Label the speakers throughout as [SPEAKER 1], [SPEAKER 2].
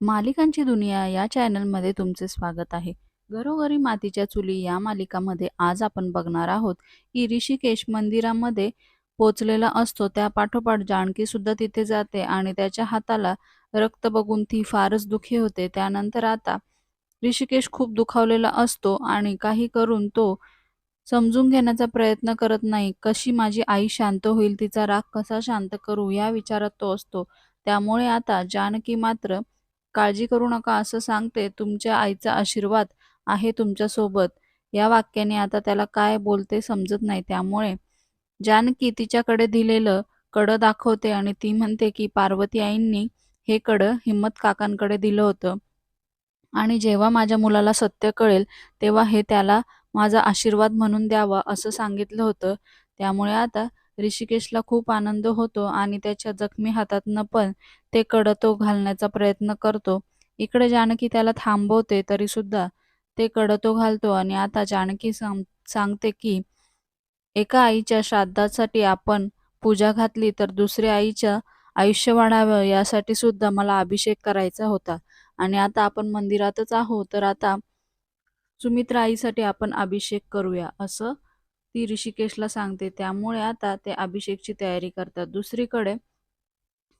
[SPEAKER 1] मालिकांची दुनिया या चॅनलमध्ये तुमचे स्वागत आहे. घरोघरी मातीच्या चुली या मालिकामध्ये आज आपण बघणार आहोत की ऋषिकेश मंदिरामध्ये पोचलेला असतो त्यापाठोपाठ जानकी सुद्धा तिथे जाते आणि त्याच्या हाताला रक्त बघून ती फारच दुखी होते. त्यानंतर आता ऋषिकेश खूप दुखावलेला असतो आणि काही करून तो समजून घेण्याचा प्रयत्न करत नाही. कशी माझी आई शांत होईल, तिचा राग कसा शांत करू या विचारात तो असतो. त्यामुळे आता जानकी मात्र काळजी करू नका असं सांगते. तुमच्या आईचा आशीर्वाद आहे तुमच्यासोबत. या वाक्याने आता त्याला काय बोलते समजत नाही. त्यामुळे जानकी तिच्याकडे दिलेलं कडं दाखवते आणि ती म्हणते की पार्वती आईंनी हे कडं हिम्मत काकांकडे दिलं होतं आणि जेव्हा माझ्या मुलाला सत्य कळेल तेव्हा हे त्याला माझा आशीर्वाद म्हणून द्यावा असं सांगितलं होतं. त्यामुळे आता ऋषिकेशला खूप आनंद होतो आणि त्याच्या जखमी हातातनं पण ते कडं तो घालण्याचा प्रयत्न करतो. इकडे जानकी त्याला थांबवते तरी सुद्धा ते कडतो घालतो आणि आता जानकी सांग सांगते की एका आईच्या श्राद्धासाठी आपण पूजा घातली तर दुसऱ्या आईच्या आयुष्य वाढावं यासाठी सुद्धा मला अभिषेक करायचा होता आणि आता आपण मंदिरातच आहोत तर आता सुमित्रा आईसाठी आपण अभिषेक करूया असं ती ऋषिकेशला सांगते. त्यामुळे आता ते अभिषेकची तयारी करतात. दुसरीकडे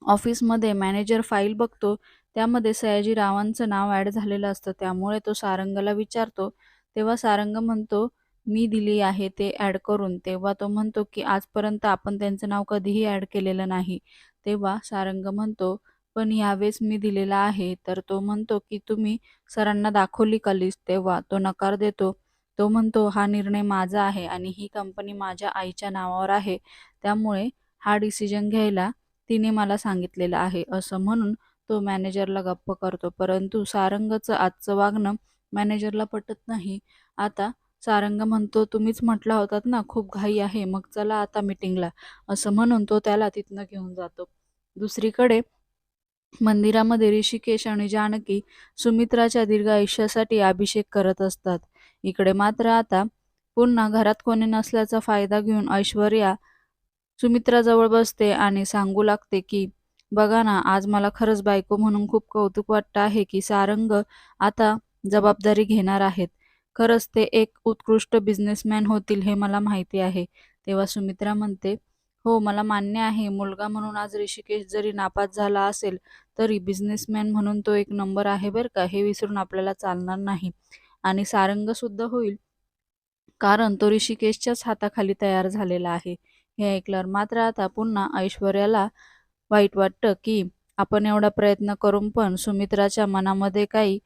[SPEAKER 1] ऑफिसमध्ये मॅनेजर फाईल बघतो. त्यामध्ये सयाजीरावांचं नाव ॲड झालेलं असतं. त्यामुळे तो सारंगला विचारतो. तेव्हा सारंग म्हणतो, "मी दिली आहे ते ॲड करून." तेव्हा तो म्हणतो की आजपर्यंत आपण त्यांचं नाव कधीही ॲड केलेलं नाही. तेव्हा सारंग म्हणतो, "पण ह्यावेळेस मी दिलेला आहे." तर तो म्हणतो की तुम्ही सरांना दाखवली का लिस्ट? तेव्हा तो नकार देतो. तो म्हणतो, "हा निर्णय माझा आहे आणि ही कंपनी माझ्या आईच्या नावावर आहे. त्यामुळे हा डिसिजन घ्यायला तिने मला सांगितलेलं आहे." असं म्हणून तो मॅनेजरला गप्प करतो. परंतु सारंगचं आजचं वागणं मॅनेजरला पटत नाही. आता सारंग म्हणतो, "तुम्हीच म्हटला होतात ना खूप घाई आहे, मग चला आता मीटिंगला." असं म्हणून तो त्याला तिथनं घेऊन जातो. दुसरीकडे मंदिरामध्ये ऋषिकेश आणि जानकी सुमित्राच्या दीर्घ आयुष्यासाठी अभिषेक करत असतात. इकडे मात्र आता पुन्हा घरात कोणी नसल्याचा फायदा घेऊन ऐश्वर्या सुमित्राजवळ बसते आणि सांगू लागते की बघा ना आज मला खरंच बायको म्हणून खूप कौतुक वाटतं आहे की सारंग आता जबाबदारी घेणार आहेत. खरंच ते एक उत्कृष्ट बिझनेसमॅन होतील हे मला माहिती आहे. तेव्हा सुमित्रा म्हणते, "हो मला मान्य आहे मुलगा म्हणून आज ऋषिकेश जरी नापास झाला असेल तरी बिझनेसमॅन म्हणून तो एक नंबर आहे बरं का, हे विसरून आपल्याला चालणार नाही. आणि सारंग सुद्धा होईल कारण तो ऋषिकेशच्याच हाताखाली तयार झालेला आहे." हे ऐकल्यावर मात्र आता पुन्हा ऐश्वर्याला वाईट वाटतं की आपण एवढा प्रयत्न करून पण सुमित्राच्या मनामध्ये काही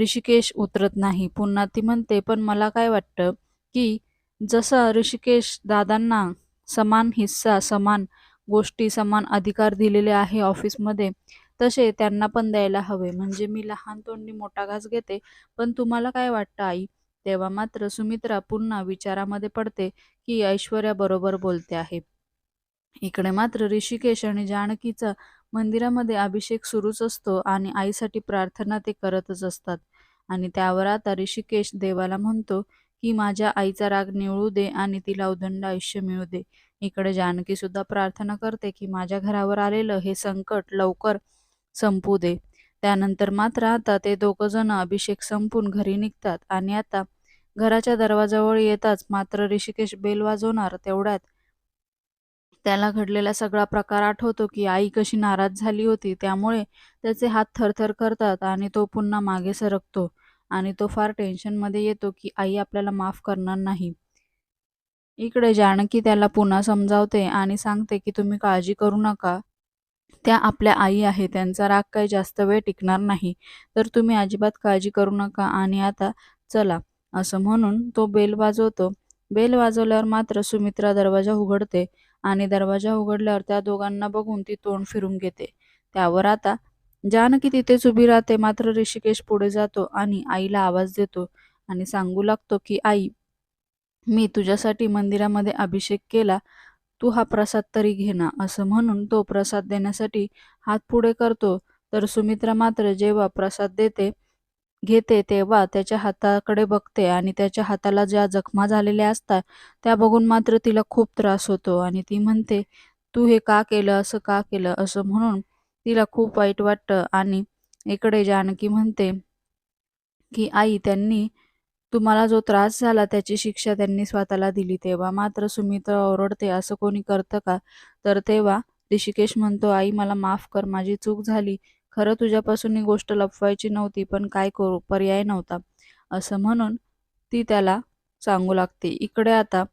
[SPEAKER 1] ऋषिकेश उतरत नाही. पुन्हा ती म्हणते, "पण मला काय वाटतं की जसं ऋषिकेश दादांना समान हिस्सा, समान गोष्टी, समान अधिकार दिलेले आहे ऑफिसमध्ये, तसे त्यांना पण द्यायला हवे. म्हणजे मी लहान तोंडी मोठा घास घेते, पण तुम्हाला काय वाटतं आई?" तेव्हा मात्र सुमित्रा पुन्हा विचारामध्ये पडते की ऐश्वर्या बरोबर बोलते आहे. इकडे मात्र ऋषिकेश आणि जानकीचा मंदिरामध्ये अभिषेक सुरूच असतो आणि आईसाठी प्रार्थना ते करतच असतात. आणि त्यावर आता ऋषिकेश देवाला म्हणतो की माझ्या आईचा राग निवळू दे आणि तिला उदंड आयुष्य मिळू दे. इकडे जानकी सुद्धा प्रार्थना करते की माझ्या घरावर आलेलं हे संकट लवकर संपू दे. त्यानंतर मात्र आता ते दोघं जण अभिषेक संपून घरी निघतात आणि आता घराच्या दरवाजावर येताच मात्र ऋषिकेश बेल वाजवणार तेवढ्यात त्याला घडलेला सगळा प्रकार आठवतो की आई कशी नाराज झाली होती. त्यामुळे त्याचे हात थरथर करतात आणि तो पुन्हा मागे सरकतो आणि तो फार टेन्शनमध्ये येतो की आई आपल्याला माफ करणार नाही. इकडे जानकी त्याला पुन्हा समजावते आणि सांगते की तुम्ही काळजी करू नका. त्या आपल्या आई आहे. त्यांचा राग काही जास्त वेळ टिकणार नाही. तर तुम्ही अजिबात काळजी करू नका आणि आता चला. असं म्हणून तो बेल वाजवतो. बेल वाजवल्यावर मात्र सुमित्रा दरवाजा उघडते आणि दरवाजा उघडल्यावर त्या दोघांना बघून ती तोंड फिरून घेते. त्यावर आता जानकी तिथेच उभी राहते. मात्र ऋषिकेश पुढे जातो आणि आईला आवाज देतो आणि सांगू लागतो की आई, मी तुझ्यासाठी मंदिरामध्ये अभिषेक केला. तू हा प्रसाद तरी घे ना. असं म्हणून तो प्रसाद देण्यासाठी हात पुढे करतो. तर सुमित्रा मात्र जेव्हा प्रसाद देते घेते तेव्हा त्याच्या हाताकडे बघते आणि त्याच्या हाताला ज्या जखमा झालेल्या असतात त्या बघून मात्र तिला खूप त्रास होतो आणि ती म्हणते, "तू हे का केलं? असं का केलं?" असं म्हणून तिला खूप वाईट वाटतं आणि इकडे जानकी म्हणते की आई त्यांनी तुम्हाला जो त्रास झाला त्याची शिक्षा त्यांनी स्वतःला दिली तेव्हा मात्र सुमित्र ओरडते असं कोणी करतं का? तर तेव्हा ऋषिकेश म्हणतो आई मला माफ कर माझी चूक झाली. खरं तुझ्यापासून ही गोष्ट लपवायची नव्हती पण काय करू? पर्याय नव्हता. असं म्हणून ती त्याला सांगू लागते. इकडे आता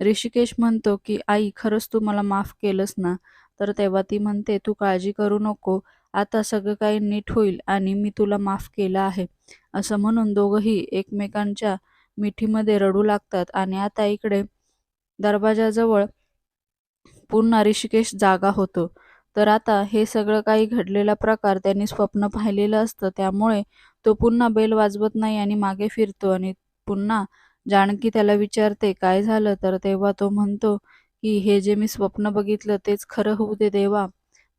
[SPEAKER 1] ऋषिकेश म्हणतो की आई खरंच तू मला माफ केलंस ना? तर तेव्हा ती म्हणते तू काळजी करू नको. आता सगळं काही नीट होईल आणि मी तुला माफ केलं आहे. असं म्हणून दोघंही एकमेकांच्या मिठीमध्ये रडू लागतात आणि आता इकडे दरवाजाजवळ पुन्हा ऋषिकेश जागा होतो. तर आता हे सगळं काही घडलेला प्रकार त्यांनी स्वप्न पाहिलेलं असतं. त्यामुळे तो पुन्हा बेल वाजवत नाही आणि मागे फिरतो आणि पुन्हा जानकी त्याला विचारते काय झालं? तर तेव्हा तो म्हणतो की हे जे मी स्वप्न बघितलं तेच खरं होऊ दे देवा.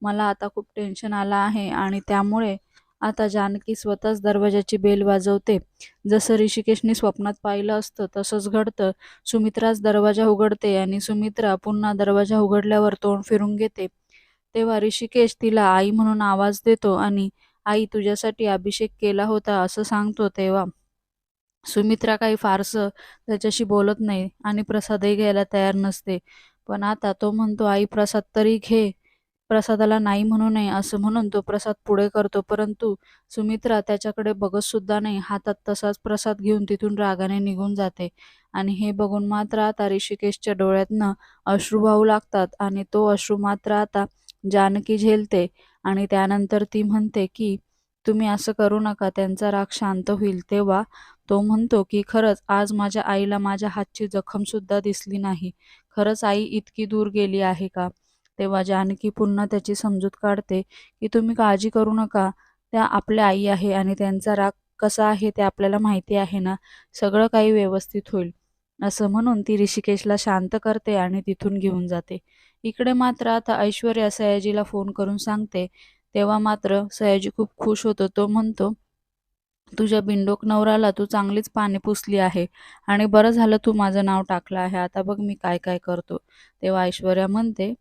[SPEAKER 1] मला आता खूप टेन्शन आलं आहे आणि त्यामुळे आता जानकी स्वतःच दरवाजाची बेल वाजवते. जसं ऋषिकेशने स्वप्नात पाहिलं असतं तसंच घडतं. सुमित्राच दरवाजा उघडते आणि सुमित्रा पुन्हा दरवाजा उघडल्यावर तोंड फिरून घेते. तेव्हा ऋषिकेश तिला आई म्हणून आवाज देतो आणि आई तुझ्यासाठी अभिषेक केला होता असं सांगतो तेव्हा. सुमित्रा काही फारसं त्याच्याशी बोलत नाही आणि प्रसादही घ्यायला तयार नसते. पण आता तो म्हणतो आई प्रसाद तरी घे. प्रसादाला नाही म्हणू नये असं म्हणून तो प्रसाद पुढे करतो. परंतु सुमित्रा त्याच्याकडे बघत सुद्धा नाही. हातात तसाच प्रसाद घेऊन तिथून रागाने निघून जाते. आणि हे बघून मात्र आता ऋषिकेशच्या डोळ्यातनं अश्रू वाहू लागतात आणि तो अश्रू मात्र आता जानकी झेलते. आणि त्यानंतर ती म्हणते की तुम्ही असं करू नका. त्यांचा राग शांत होईल. तेव्हा तो म्हणतो की खरंच आज माझ्या आईला माझ्या हातची जखम सुद्धा दिसली नाही. खरंच आई इतकी दूर गेली आहे का? तेव्हा जानकी पुन्हा त्याची समजूत काढते की तुम्ही काळजी करू नका. त्या आपल्या आई आहे आणि त्यांचा राग कसा आहे ते आपल्याला माहिती आहे ना? सगळं काही व्यवस्थित होईल. असं म्हणून ती ऋषिकेशला शांत करते आणि तिथून घेऊन जाते. इकडे मात्र आता ऐश्वर्या सयाजीला फोन करून सांगते. तेव्हा मात्र सयाजी खूप खुश होतो. तो म्हणतो तुझ्या बिंडोक नवराला तू चांगलीच पाने पुसली आहे आणि बरं झालं तू माझं नाव टाकलं आहे. आता बघ मी काय काय करतो. तेव्हा ऐश्वर्या म्हणते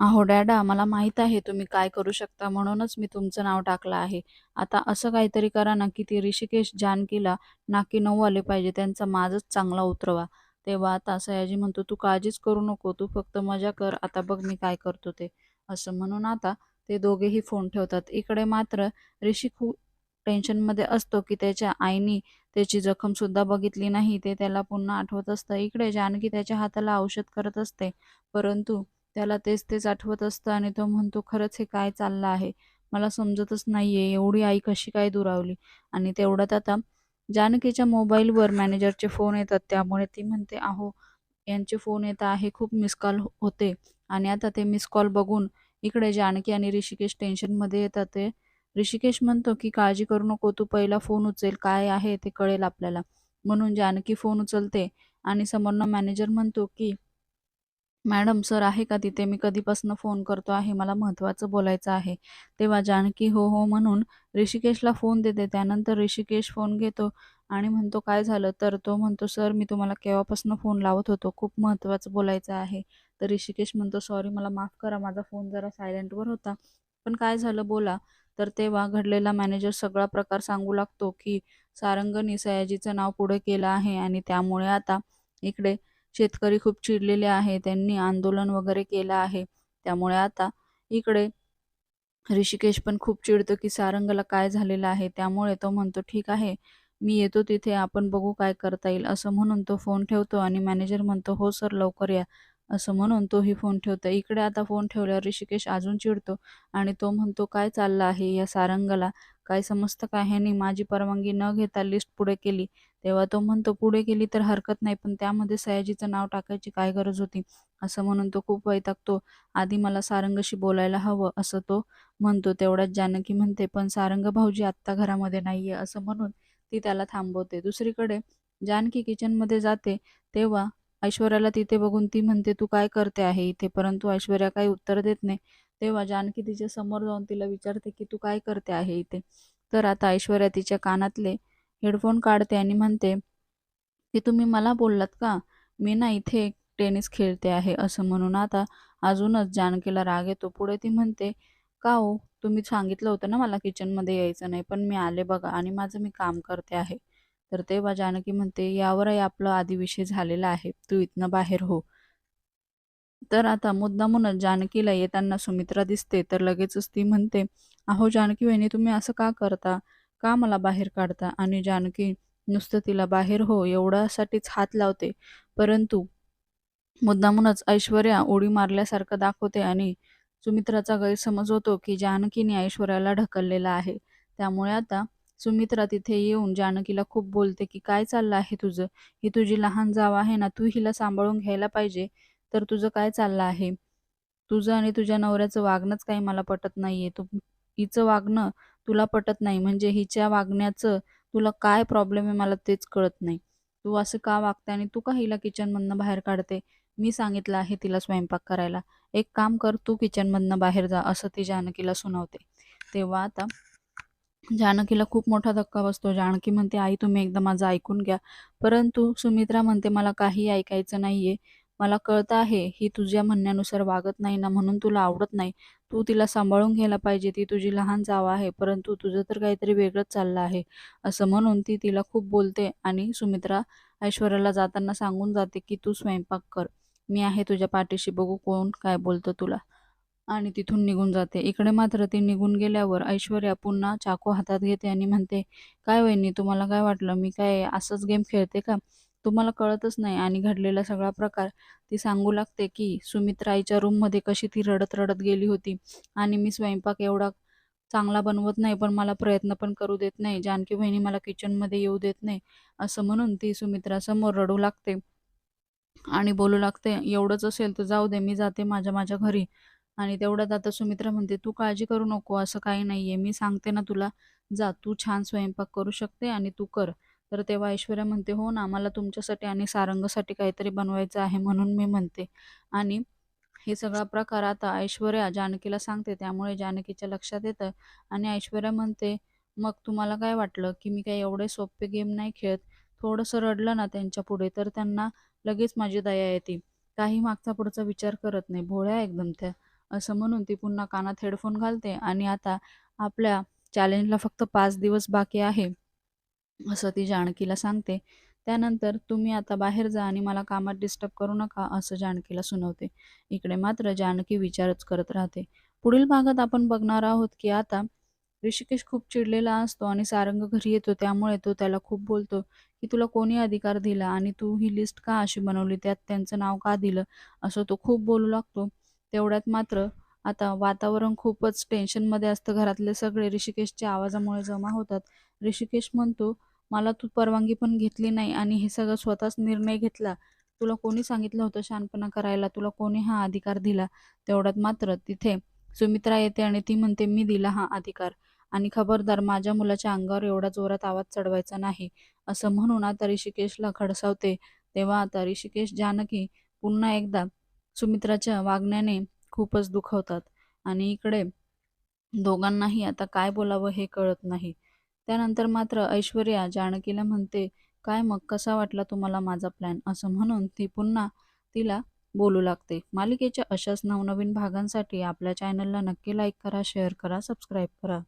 [SPEAKER 1] अहो डॅडा मला माहीत आहे तुम्ही काय करू शकता म्हणूनच मी तुमचं नाव टाकलं आहे. आता असं काहीतरी करा ना की ती ऋषिकेश जानकीला नाकी नऊ आले पाहिजे त्यांचा माझंच चांगला उतरवा. तेव्हा आता सयाजी म्हणतो तू काळजीच करू नको तू फक्त मजा कर आता बघ मी काय करतो ते. असं म्हणून आता ते दोघेही फोन ठेवतात. इकडे मात्र ऋषी खूप टेन्शनमध्ये असतो की त्याच्या आईनी त्याची जखमसुद्धा बघितली नाही ते त्याला पुन्हा आठवत असतं. इकडे जानकी त्याच्या हाताला औषध करत असते परंतु त्याला तेच तेच आठवत असतं आणि तो म्हणतो खरंच हे काय चाललं आहे? मला समजतच नाहीये एवढी आई कशी काय दुरावली? आणि तेवढ्यात आता जानकीच्या मोबाईलवर मॅनेजरचे फोन येतात. त्यामुळे ती म्हणते अहो यांचे फोन येत आहे खूप मिस कॉल हो, होते. आणि आता ते मिस कॉल बघून इकडे जानकी आणि ऋषिकेश टेन्शनमध्ये येतात. ते ऋषिकेश म्हणतो की काळजी करू नको तू पहिला फोन उचल काय आहे ते कळेल आपल्याला. म्हणून जानकी फोन उचलते आणि समोरनं मॅनेजर म्हणतो की मॅडम सर आहे का तिथे? मी कधीपासून फोन करतो आहे मला महत्त्वाचं बोलायचं आहे. तेव्हा जानकी हो हो म्हणून ऋषिकेशला फोन देते. त्यानंतर ऋषिकेश फोन घेतो आणि म्हणतो काय झालं? तर तो म्हणतो सर मी तुम्हाला केव्हापासून फोन लावत होतो? खूप महत्त्वाचं बोलायचं आहे. तर ऋषिकेश म्हणतो सॉरी मला माफ करा माझा फोन जरा सायलेंटवर होता. पण काय झालं बोला. तर तेव्हा घडलेला मॅनेजर सगळा प्रकार सांगू लागतो की सारंगनी सयाजीचं नाव पुढे केलं आहे आणि त्यामुळे आता इकडे शेतकरी खूप चिडलेले आहे त्यांनी आंदोलन वगैरे केलं आहे. त्यामुळे आता इकडे ऋषिकेश पण खूप चिडतो की सारंगला काय झालेलं आहे त्यामुळे तो म्हणतो ठीक आहे मी येतो तिथे आपण बघू काय करता येईल. असं म्हणून तो फोन ठेवतो आणि मॅनेजर म्हणतो हो सर लवकर या. असं म्हणून तोही फोन ठेवतो. इकडे आता फोन ठेवल्यावर ऋषिकेश अजून चिडतो आणि तो म्हणतो काय चाललं आहे या सारंगला? काय समजतं का ह्यानी? माझी परवानगी न घेता लिस्ट पुढे केली. तेव्हा तो म्हणतो पुढे गेली तर हरकत नाही पण त्यामध्ये सयाजीचं नाव टाकायची काय गरज होती? असं म्हणून तो खूप वैतागतो. आधी मला सारंगशी बोलायला हवं असं तो म्हणतो. तेवढ्याच जानकी म्हणते पण सारंग भाऊजी आत्ता घरामध्ये नाहीये असं म्हणून ती त्याला थांबवते. दुसरीकडे जानकी किचनमध्ये जाते. तेव्हा ऐश्वर्याला तिथे बघून ती म्हणते तू काय करते आहे इथे? परंतु ऐश्वर्या काही उत्तर देत नाही. तेव्हा जानकी तिच्या समोर जाऊन तिला विचारते की तू काय करते आहे इथे? तर आता ऐश्वर्या तिच्या कानातले हेडफोन काढते आणि म्हणते की तुम्ही मला बोललात का? मी ना इथे टेनिस खेळते आहे असं म्हणून आता अजूनच जानकीला राग येतो. पुढे ती म्हणते का हो? तुम्ही सांगितलं होतं ना मला किचनमध्ये यायचं नाही पण मी आले बघा आणि माझं मी काम करते आहे. तर तेव्हा जानकी म्हणते यावरही आपलं आधी विषय झालेला आहे तू इथनं बाहेर हो. तर आता मुद्दामूनच जानकीला येताना सुमित्रा दिसते तर लगेचच ती म्हणते अहो जानकी वहिनी तुम्ही असं का करता? का मला बाहेर काढता? आणि जानकी नुसतं तिला बाहेर हो एवढ्यासाठीच हात लावते. परंतु मुद्दामूनच ऐश्वर्या उडी मारल्यासारखं दाखवते आणि सुमित्राचा गैरसमज होतो की जानकीने ऐश्वर्याला ढकललेला आहे. त्यामुळे आता सुमित्रा तिथे येऊन जानकीला खूप बोलते की काय चाललं आहे तुझं? ही तुझी लहान जाव आहे ना तू हिला सांभाळून घ्यायला पाहिजे. तर तुझं काय चाललं आहे? तुझं आणि तुझ्या नवऱ्याचं वागणंच काही मला पटत नाहीये. तू हिचं वागणं तुला पटत नाही म्हणजे हिच्या वागण्याचं तुला काय प्रॉब्लेम आहे मला तेच कळत नाही. तू असं का वागते आणि तू का हिला किचनमधनं बाहेर काढते? मी सांगितलं आहे तिला स्वयंपाक करायला. एक काम कर तू किचनमधनं बाहेर जा असं ती जानकीला सुनावते. तेव्हा आता जानकीला खूप मोठा धक्का बसतो. जानकी म्हणते आई तुम्ही एकदा माझं ऐकून घ्या. परंतु सुमित्रा म्हणते मला काही ऐकायचं नाहीये. मला कळतं आहे ही तुझ्या म्हणण्यानुसार वागत नाही ना म्हणून तुला आवडत नाही. तू तिला सांभाळून घ्यायला पाहिजे ती तुझी लहान जाव आहे परंतु तुझं तर काहीतरी वेगळंच चाललं आहे. असं म्हणून ती तिला खूप बोलते आणि सुमित्रा ऐश्वर्याला जाताना सांगून जाते की तू स्वयंपाक कर. मी आहे तुझ्या पाठीशी बघू कोण काय बोलतं तुला. आणि तिथून निघून जाते. इकडे मात्र ती निघून गेल्यावर ऐश्वर्या पुन्हा चाकू हातात घेते आणि म्हणते काय वहिनी तुम्हाला काय वाटलं? मी काय असंच गेम खेळते का? तुम्हाला कळतच नाही आणि घडलेला सगळा प्रकार ती सांगू लागते की सुमित्रा आईच्या रूममध्ये कशी ती रडत रडत गेली होती. आणि मी स्वयंपाक एवढा चांगला बनवत नाही पण मला प्रयत्न पण करू देत नाही. जानकी बहिणी मला किचनमध्ये येऊ देत नाही असं म्हणून ती सुमित्रासमोर रडू लागते आणि बोलू लागते एवढंच असेल तर जाऊ दे मी जाते माझ्या माझ्या घरी. आणि तेवढ्यात आता सुमित्रा म्हणते तू काळजी करू नको असं काही नाहीये. मी सांगते ना तुला जा तू छान स्वयंपाक करू शकते आणि तू कर. तर तेव्हा ऐश्वर्या म्हणते हो ना मला तुमच्यासाठी आणि सारंगसाठी काहीतरी बनवायचं आहे म्हणून मी म्हणते. आणि हे सगळा प्रकार आता ऐश्वर्या जानकीला सांगते त्यामुळे जानकीच्या लक्षात येतं. आणि ऐश्वर्या म्हणते मग तुम्हाला काय वाटलं की मी काही एवढे सोपे गेम नाही खेळत? थोडंसं रडलं ना त्यांच्या पुढे तर त्यांना लगेच माझी दया येते. काही मागचा पुढचा विचार करत नाही भोळ्या एकदम त्या. असं म्हणून ती पुन्हा कानात हेडफोन घालते. आणि आता आपल्या चॅलेंजला फक्त पाच दिवस बाकी आहे. असं ती जानकीला सांगते. त्यानंतर तुम्ही आता बाहेर जा आणि मला कामात डिस्टर्ब करू नका असं जानकीला सुनवते. इकडे मात्र जानकी विचारच करत राहते. पुढील भागात आपण बघणार आहोत की आता ऋषिकेश खूप चिडलेला असतो आणि सारंग घरी येतो. त्यामुळे तो त्याला खूप बोलतो की तुला कोणी अधिकार दिला आणि तू ही लिस्ट का अशी बनवली? त्यात त्यांचं नाव का दिलं? असं तो खूप बोलू लागतो. तेवढ्यात मात्र आता वातावरण खूपच टेन्शनमध्ये असतं. घरातले सगळे ऋषिकेशच्या आवाजामुळे जमा होतात. ऋषिकेश म्हणतो मला तू परवानगी पण घेतली नाही आणि हे सगळं स्वतःच निर्णय घेतला. तुला कोणी सांगितलं होतं शानपणा करायला? तुला कोणी हा अधिकार दिला? तेवढ्यात मात्र तिथे सुमित्रा येते आणि ती म्हणते मी दिला हा अधिकार. आणि खबरदार माझ्या मुलाच्या अंगावर एवढा जोरात आवाज चढवायचा नाही. असं म्हणून आता ऋषिकेशला खडसावते. तेव्हा आता ऋषिकेश जानकी पुन्हा एकदा सुमित्राच्या वागण्याने खूपच दुखवतात. आणि इकडे दोघांनाही आता काय बोलावं हे कळत नाही. त्यानंतर मात्र ऐश्वर्या जानकीला म्हणते काय मग? कसा वाटला तुम्हाला माझा प्लॅन असं म्हणून ती पुन्हा तिला बोलू लागते. मालिकेच्या अशाच नवनवीन भागांसाठी आपल्या चॅनलला नक्की लाईक करा शेअर करा सबस्क्राईब करा.